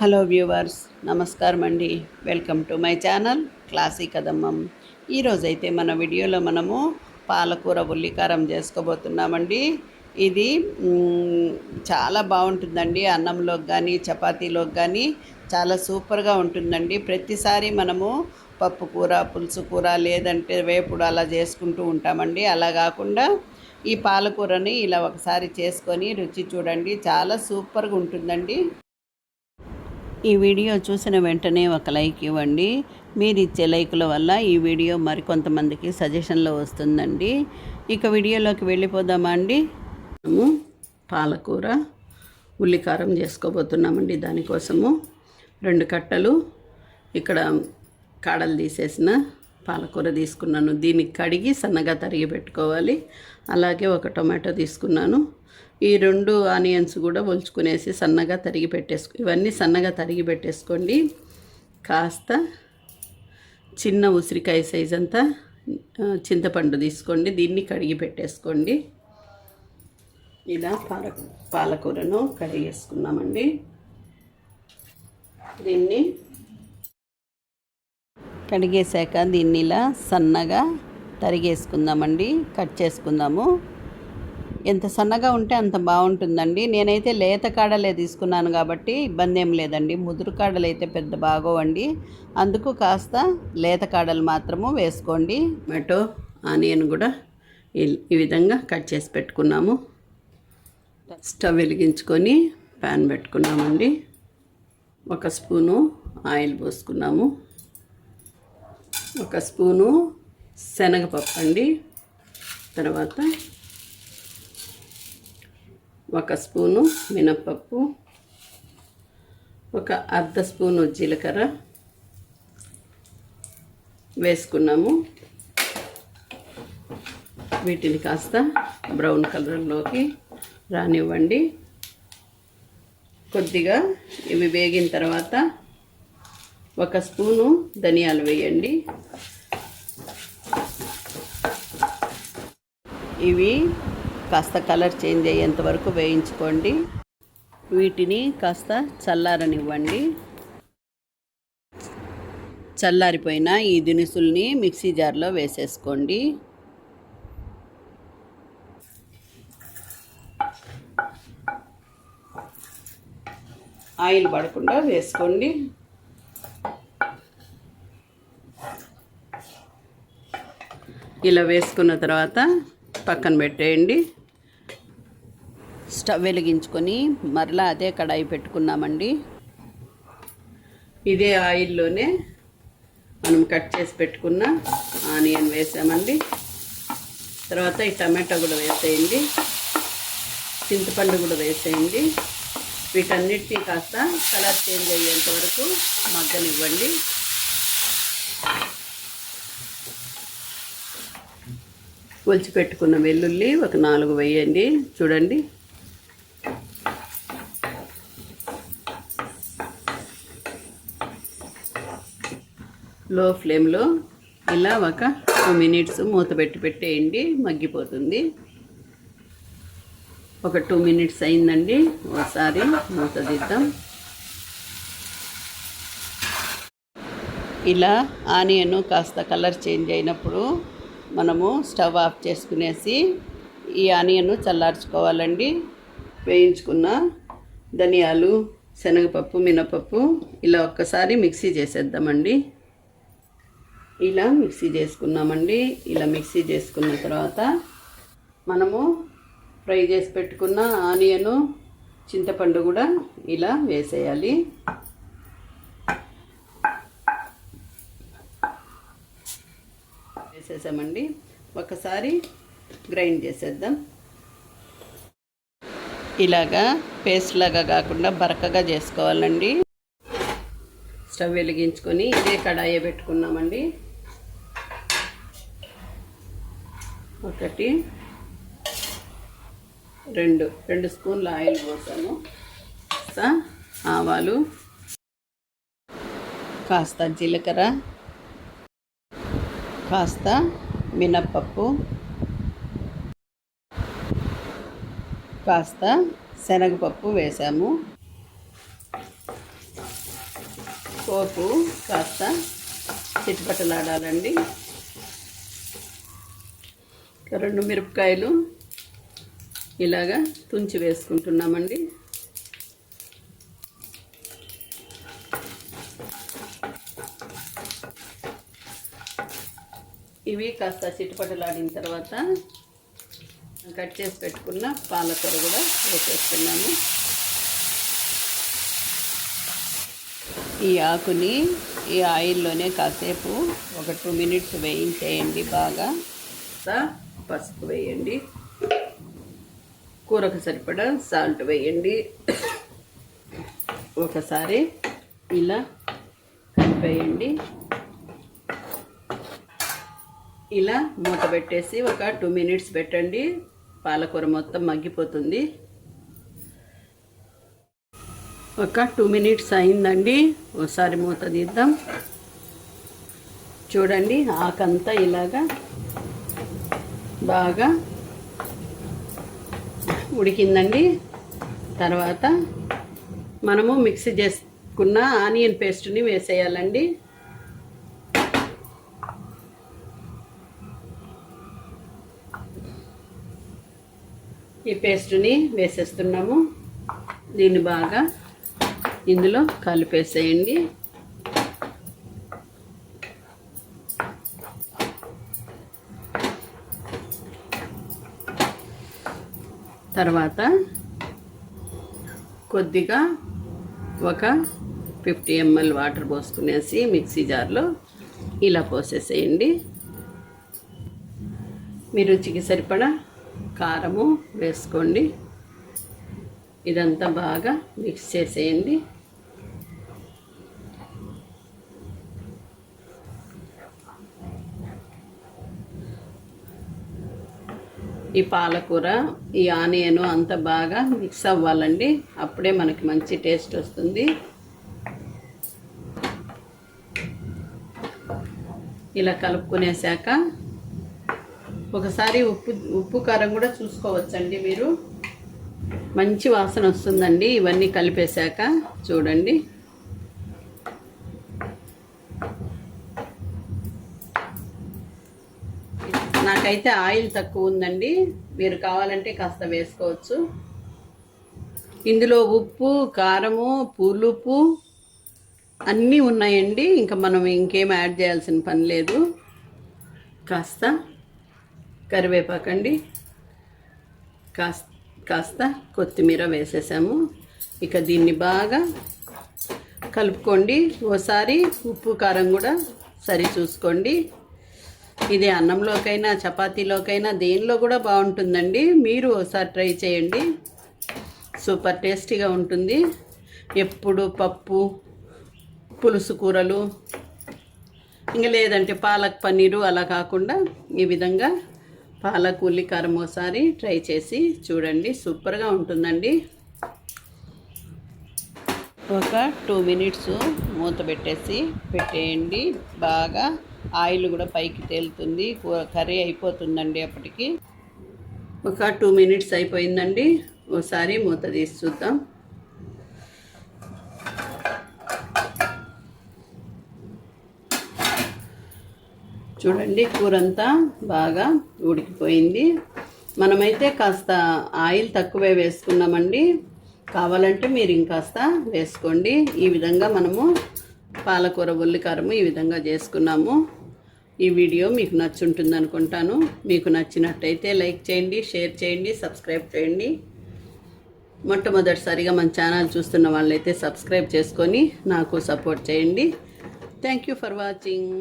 Hello viewers నమస్కారం అండి. Welcome to my channel classy కదమ్మం. ఈరోజైతే మన వీడియోలో మనము పాలకూర ఉల్లికారం చేసుకోబోతున్నామండి. ఇది చాలా బాగుంటుందండి అన్నంలోకి కానీ చపాతీలోకి కానీ చాలా సూపర్గా ఉంటుందండి. ప్రతిసారి మనము పప్పు కూర పులుసు కూర లేదంటే వేపుడు అలా చేసుకుంటూ ఉంటామండి. అలా కాకుండా ఈ పాలకూరని ఇలా ఒకసారి చేసుకొని రుచి చూడండి. చాలా సూపర్గా ఉంటుందండి. ఈ వీడియో చూసిన వెంటనే ఒక లైక్ ఇవ్వండి. మీరు ఇచ్చే లైకుల వల్ల ఈ వీడియో మరికొంతమందికి సజెషన్లో వస్తుందండి. ఇక వీడియోలోకి వెళ్ళిపోదామా అండి? మనము పాలకూర ఉల్లికారం చేసుకోబోతున్నామండి దానికోసము. రెండు కట్టలు ఇక్కడ కాడలు తీసేసిన పాలకూర తీసుకున్నాను. దీన్ని కడిగి సన్నగా తరిగి పెట్టుకోవాలి. అలాగే ఒక టొమాటో తీసుకున్నాను. ఈ రెండు ఆనియన్స్ కూడా ఒలుచుకునేసి సన్నగా తరిగి పెట్టేసుకో ఇవన్నీ సన్నగా తరిగి పెట్టేసుకోండి. కాస్త చిన్న ఉసిరికాయ సైజ్ అంతా చింతపండు తీసుకోండి. దీన్ని కడిగి పెట్టేసుకోండి. ఇలా పాల పాలకూరను కడిగేసుకున్నామండి దీన్ని కడిగేశాక దీన్ని ఇలా సన్నగా తరిగేసుకుందామండి. కట్ చేసుకుందాము. ఎంత సన్నగా ఉంటే అంత బాగుంటుందండి. నేనైతే లేత కాడలే తీసుకున్నాను కాబట్టి ఇబ్బంది ఏం లేదండి. ముదురు కాడలు అయితే పెద్ద బాగోవండి. అందుకు కాస్త లేత కాడలు మాత్రము వేసుకోండి. టొమాటో ఆనియన్ కూడా ఈ- ఈ విధంగా కట్ చేసి పెట్టుకున్నాము. స్టవ్ వెలిగించుకొని ప్యాన్ పెట్టుకున్నామండి. ఒక స్పూను ఆయిల్ పోసుకున్నాము. ఒక స్పూను శనగపప్పు అండి. తర్వాత ఒక స్పూను మినప్పప్పు ఒక అర్ధ స్పూను జీలకర్ర వేసుకున్నాము. వీటిని కాస్త బ్రౌన్ కలర్లోకి రానివ్వండి. కొద్దిగా ఇవి వేగిన తర్వాత ఒక స్పూను ధనియాలు వేయండి. ఇవి కాస్త కలర్ చేంజ్ అయ్యేంత వరకు వేయించుకోండి. వీటిని కాస్త చల్లారనివ్వండి. చల్లారిపోయిన ఈ దినుసుల్ని మిక్సీ జార్లో వేసేసుకోండి. ఆయిల్ పడకుండా వేసుకోండి. ఇలా వేసుకున్న తర్వాత పక్కన పెట్టేయండి. స్టవ్ వెలిగించుకొని మరలా అదే కడాయి పెట్టుకున్నామండి. ఇదే ఆయిల్లోనే మనం కట్ చేసి పెట్టుకున్న ఆనియన్ వేసామండి. తర్వాత ఈ టమాటా కూడా వేసేయండి. చింతపండు కూడా వేసేయండి. వీటన్నిటినీ కాస్త కలర్ చేంజ్ అయ్యేంత వరకు మగ్గనివ్వండి. ఒలిచి పెట్టుకున్న వెల్లుల్లి ఒక నాలుగు వేయండి. చూడండి. లో ఫ్లేమ్లో ఇలా ఒక టూ మినిట్స్ మూత పెట్టి పెట్టేయండి మగ్గిపోతుంది. ఒక టూ మినిట్స్ అయిందండి ఒకసారి మూత తీద్దాం. ఇలా ఆనియన్ కాస్త కలర్ చేంజ్ అయినప్పుడు మనము స్టవ్ ఆఫ్ చేసుకునేసి ఈ ఆనియన్ చల్లార్చుకోవాలండి. వేయించుకున్న ధనియాలు శనగపప్పు మినపప్పు ఇలా ఒక్కసారి మిక్సీ చేసేద్దామండి. ఇలా మిక్సీ చేసుకున్నామండి ఇలా మిక్సీ చేసుకున్న తర్వాత మనము ఫ్రై చేసి పెట్టుకున్న ఆనియను చింతపండు కూడా ఇలా వేసేయాలి. వేసేసామండి. ఒకసారి గ్రైండ్ చేసేద్దాం. ఇలాగా పేస్ట్ లాగా కాకుండా బరకగా చేసుకోవాలండి. స్టవ్ వెలిగించుకొని ఇదే కడాయి పెట్టుకున్నామండి. ఒకటి రెండు రెండు స్పూన్ల ఆయిల్ పోసాను ఆవాలు కాస్త జీలకర్ర కాస్త మినప్పప్పు కాస్త శనగపప్పు వేసాము. పోపు కాస్త చిట్టుపట్టలాడాలండి రెండు మిరపకాయలు ఇలాగా తుంచి వేసుకుంటున్నామండి. ఇవి కాస్త చిట్టుపట్టలాడిన తర్వాత కట్ చేసి పెట్టుకున్న పాలకూర కూడా వేసేస్తున్నాము. ఈ ఆకుని ఈ ఆయిల్లోనే కాసేపు ఒక టూ మినిట్స్ వేయించేయండి బాగా. పసుపు వేయండి. కూరకు సరిపడా సాల్ట్ వేయండి. ఒకసారి ఇలా కలిపేయండి. ఇలా మూత పెట్టేసి ఒక టూ మినిట్స్ పెట్టండి. పాలకూర మొత్తం మగ్గిపోతుంది. ఒక టూ మినిట్స్ అయిందండి. ఒకసారి మూత తీద్దాం. చూడండి ఆకంతా ఇలాగా బాగా ఉడికిందండి. తర్వాత మనము మిక్సీ చేసుకున్న ఆనియన్ పేస్ట్ని వేసేయాలండి. ఈ పేస్ట్ని వేసేస్తున్నాము. దీన్ని బాగా ఇందులో కలిపేసేయండి. తర్వాత కొద్దిగా ఒక ఫిఫ్టీ ఎంఎల్ వాటర్ పోసుకునేసి మిక్సీ జార్లో ఇలా పోసేసేయండి. మీ రుచికి సరిపడా కారము వేసుకోండి. ఇదంతా బాగా మిక్స్ చేసేయండి. ఈ పాలకూర ఈ ఆనియన్ అంత బాగా మిక్స్ అవ్వాలండి. అప్పుడే మనకి మంచి టేస్ట్ వస్తుంది. ఇలా కలుపుకునేసాక ఒకసారి ఉప్పు ఉప్పు కారం కూడా చూసుకోవచ్చండి మీరు. మంచి వాసన వస్తుందండి. ఇవన్నీ కలిపేశాక చూడండి. నాకైతే ఆయిల్ తక్కువ ఉందండి మీరు కావాలంటే కాస్త వేసుకోవచ్చు. ఇందులో ఉప్పు కారము పులుపు అన్నీ ఉన్నాయండి. ఇంకా మనం ఇంకేం యాడ్ చేయాల్సిన పని లేదు. కాస్త కరివేపాకండి. కాస్త కాస్త కొత్తిమీర వేసేసాము. ఇక దీన్ని బాగా కలుపుకోండి. ఓసారి ఉప్పు కారం కూడా సరి చూసుకోండి. ఇది అన్నంలోకైనా చపాతీలోకైనా దేనిలో కూడా బాగుంటుందండి. మీరు ఒకసారి ట్రై చేయండి. సూపర్ టేస్టీగా ఉంటుంది. ఎప్పుడు పప్పు పులుసు కూరలు ఇంకా లేదంటే పాలక్ పన్నీరు అలా కాకుండా ఈ విధంగా పాలక్ ఉల్లి కారం ఒకసారి ట్రై చేసి చూడండి. సూపర్గా ఉంటుందండి. ఒక టూ మినిట్స్ మూత పెట్టేసి పెట్టేయండి. బాగా ఆయిల్ కూడా పైకి తేలుతుంది కర్రీ అయిపోతుందండి అప్పటికి. ఒక టూ మినిట్స్ అయిపోయిందండి ఒకసారి మూత తీసి చూద్దాం. చూడండి కూర అంతా బాగా ఉడికిపోయింది. మనమైతే కాస్త ఆయిల్ తక్కువే వేసుకున్నామండి. కావాలంటే మీరు ఇంకాస్త వేసుకోండి. ఈ విధంగా మనము పాలకూర ఉల్లికారము ఈ విధంగా చేసుకున్నాము. ఈ వీడియో మీకు నచ్చుంటుంది అనుకుంటాను. మీకు నచ్చినట్టయితే లైక్ చేయండి షేర్ చేయండి సబ్స్క్రైబ్ చేయండి. మొట్టమొదటిసారిగా మన ఛానల్ చూస్తున్న వాళ్ళైతే సబ్స్క్రైబ్ చేసుకొని నాకు సపోర్ట్ చేయండి. Thank you for watching